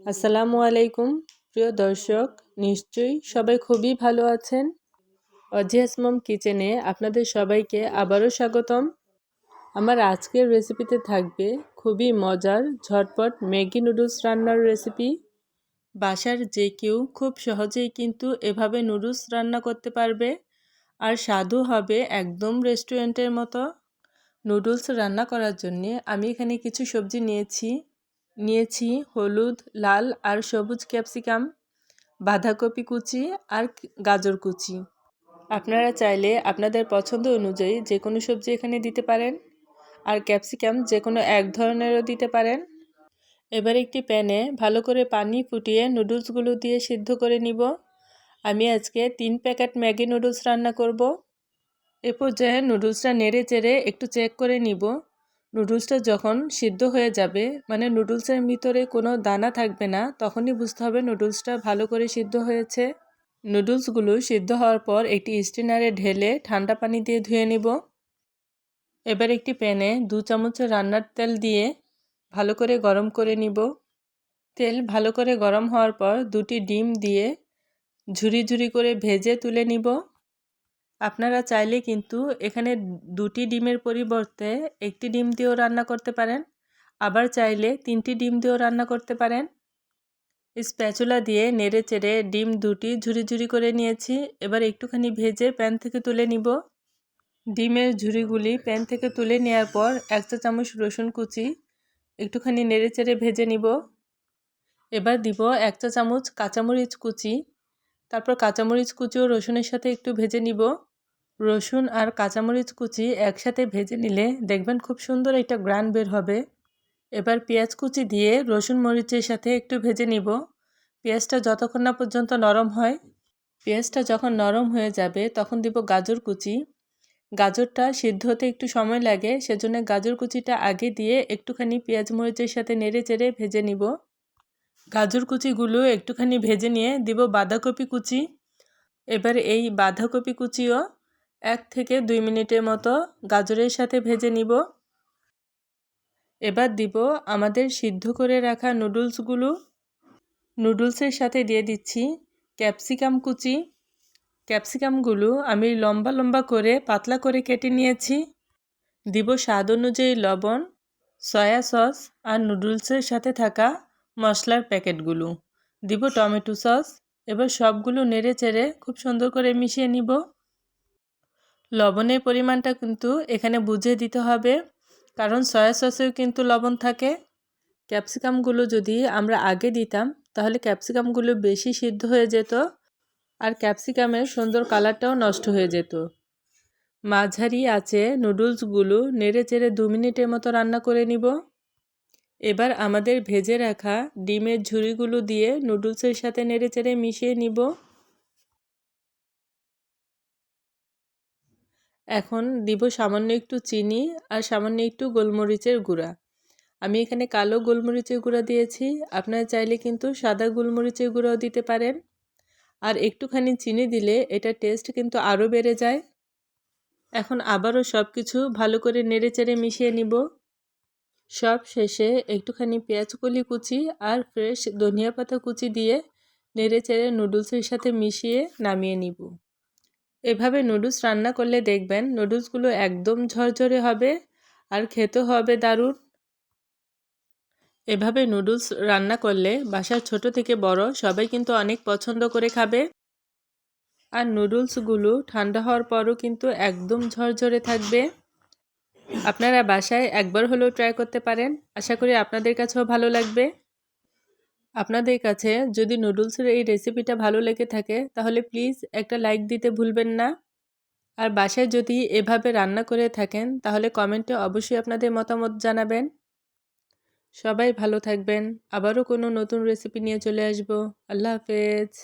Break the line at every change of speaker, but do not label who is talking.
আসসালামু আলাইকুম, প্রিয় দর্শক। নিশ্চয়ই সবাই খুবই ভালো আছেন। অজিয়াস মম কিচেনে আপনাদের সবাইকে আবারও স্বাগতম। আমার আজকের রেসিপিতে থাকবে খুবই মজার, ঝটপট ম্যাগি নুডলস রান্নার রেসিপি। বাসার যে কেউ খুব সহজেই কিন্তু এভাবে নুডলস রান্না করতে পারবে। আর স্বাদু হবে একদম রেস্টুরেন্টের মতো। নুডলস রান্না করার জন্যে আমি এখানে কিছু সবজি নিয়েছি। নিয়েছি হলুদ, লাল আর সবুজ ক্যাপসিকাম, বাঁধাকপি কুচি আর গাজর কুচি। আপনারা চাইলে আপনাদের পছন্দ অনুযায়ী যে কোনো সবজি এখানে দিতে পারেন আর ক্যাপসিকাম যে কোনো এক ধরনেরও দিতে পারেন। এবার একটি প্যানে ভালো করে পানি ফুটিয়ে নুডলসগুলো দিয়ে সিদ্ধ করে নিব। আমি আজকে তিন প্যাকেট ম্যাগি নুডলস রান্না করব। এ পর্যায়ে নুডলসটা নেড়ে চেড়ে একটু চেক করে নিব। নুডলসটা যখন সিদ্ধ হয়ে যাবে মানে নুডলসের ভিতরে কোনো দানা থাকবে না, তখনই বুঝতে হবে নুডলসটা ভালো করে সিদ্ধ হয়েছে। নুডলসগুলো সিদ্ধ হওয়ার পর একটি স্টিনারে ঢেলে ঠান্ডা পানি দিয়ে ধুয়ে নিব। এবার একটি প্যানে দু চামচ রান্নার তেল দিয়ে ভালো করে গরম করে নিব। তেল ভালো করে গরম হওয়ার পর দুটি ডিম দিয়ে ঝুরি ঝুরি করে ভেজে তুলে নিব। আপনারা চাইলে কিন্তু এখানে দুটি ডিমের পরিবর্তে একটি ডিম দিয়েও রান্না করতে পারেন। আবার চাইলে তিনটি ডিম দিয়েও রান্না করতে পারেন। স্প্যাচুলা দিয়ে নেড়ে চেড়ে ডিম দুটি ঝুরি ঝুরি করে নিয়েছি। এবার একটুখানি ভেজে প্যান থেকে তুলে নিব। ডিমের ঝুড়িগুলি প্যান থেকে তুলে নেওয়ার পর এক চা চামচ রসুন কুচি একটুখানি নেড়ে চেড়ে ভেজে নিব। এবার দিব এক চা চামচ কাঁচামরিচ কুচি। তারপর কাঁচামরিচ কুচিও রসুনের সাথে একটু ভেজে নিব। রসুন আর কাঁচামরিচ কুচি একসাথে ভেজে নিলে দেখবেন খুব সুন্দর একটা গ্রান বের হবে। এবার পেঁয়াজ কুচি দিয়ে রসুন মরিচের সাথে একটু ভেজে নিব। পেঁয়াজটা যতক্ষণ না পর্যন্ত নরম হয়, পেঁয়াজটা যখন নরম হয়ে যাবে তখন দিব গাজর কুচি। গাজরটা সিদ্ধ হতে একটু সময় লাগে, সেজন্য গাজর কুচিটা আগে দিয়ে একটুখানি পেঁয়াজ মরিচের সাথে নেড়ে চেড়ে ভেজে নিব। গাজর কুচিগুলো একটুখানি ভেজে নিয়ে দিব বাঁধাকপি কুচি। এবার এই বাঁধাকপি কুচিও এক থেকে দুই মিনিটের মতো গাজরের সাথে ভেজে নিব। এবার দিব আমাদের সিদ্ধ করে রাখা নুডলসগুলো। নুডলসের সাথে দিয়ে দিচ্ছি ক্যাপসিকাম কুচি। ক্যাপসিকামগুলো আমি লম্বা লম্বা করে পাতলা করে কেটে নিয়েছি। দিব স্বাদ অনুযায়ী লবণ, সয়া সস আর নুডলসের সাথে থাকা মশলার প্যাকেটগুলো। দিব টমেটো সস। এবার সবগুলো নেড়ে চেড়ে খুব সুন্দর করে মিশিয়ে নিব। লবণের পরিমাণটা কিন্তু এখানে বুঝে দিতে হবে। কারণ সয়া সসেও কিন্তু লবণ থাকে। ক্যাপসিকামগুলো যদি আমরা আগে দিতাম, তাহলে ক্যাপসিকামগুলো বেশি সিদ্ধ হয়ে যেত আর ক্যাপসিকামের সুন্দর কালারটাও নষ্ট হয়ে যেত। মাঝারি আছে নুডলসগুলো নেড়ে চেড়ে দু মিনিটের মতো রান্না করে নিব। এবার আমাদের ভেজে রাখা ডিমের ঝুড়িগুলো দিয়ে নুডলসের সাথে নেড়ে চেড়ে মিশিয়ে নিব। এখন দিব সামান্য একটু চিনি আর সামান্য একটু গোলমরিচের গুঁড়া। আমি এখানে কালো গোলমরিচের গুঁড়া দিয়েছি। আপনারা চাইলে কিন্তু সাদা গোলমরিচের গুঁড়াও দিতে পারেন। আর একটুখানি চিনি দিলে এটা টেস্ট কিন্তু আরও বেড়ে যায়। এখন আবারও সব কিছু ভালো করে নেড়ে চেড়ে মিশিয়ে নিব। সব শেষে একটুখানি পেঁয়াজ কলি কুচি আর ফ্রেশ ধনিয়া পাতা কুচি দিয়ে নেড়ে চেড়ে নুডলসের সাথে মিশিয়ে নামিয়ে নিব। এভাবে নুডলস রান্না করলে দেখবেন নুডলসগুলো একদম ঝরঝরে হবে আর খেতে হবে দারুণ। এভাবে নুডলস রান্না করলে বাসার ছোট থেকে বড় সবাই কিন্তু অনেক পছন্দ করে খাবে। আর নুডলসগুলো ঠান্ডা হওয়ার পরও কিন্তু একদম ঝরঝরে থাকবে। আপনারা বাসায় একবার হলেও ট্রাই করতে পারেন। আশা করি আপনাদের কাছেও ভালো লাগবে। আপনাদের কাছে যদি নুডলসের এই রেসিপিটা ভালো লেগে থাকে, তাহলে প্লিজ একটা লাইক দিতে ভুলবেন না। আর বাসায় যদি এভাবে রান্না করে থাকেন, তাহলে কমেন্টে অবশ্যই আপনাদের মতামত জানাবেন। সবাই ভালো থাকবেন। আবারও কোনো নতুন রেসিপি নিয়ে চলে আসব। আল্লাহ হাফেজ।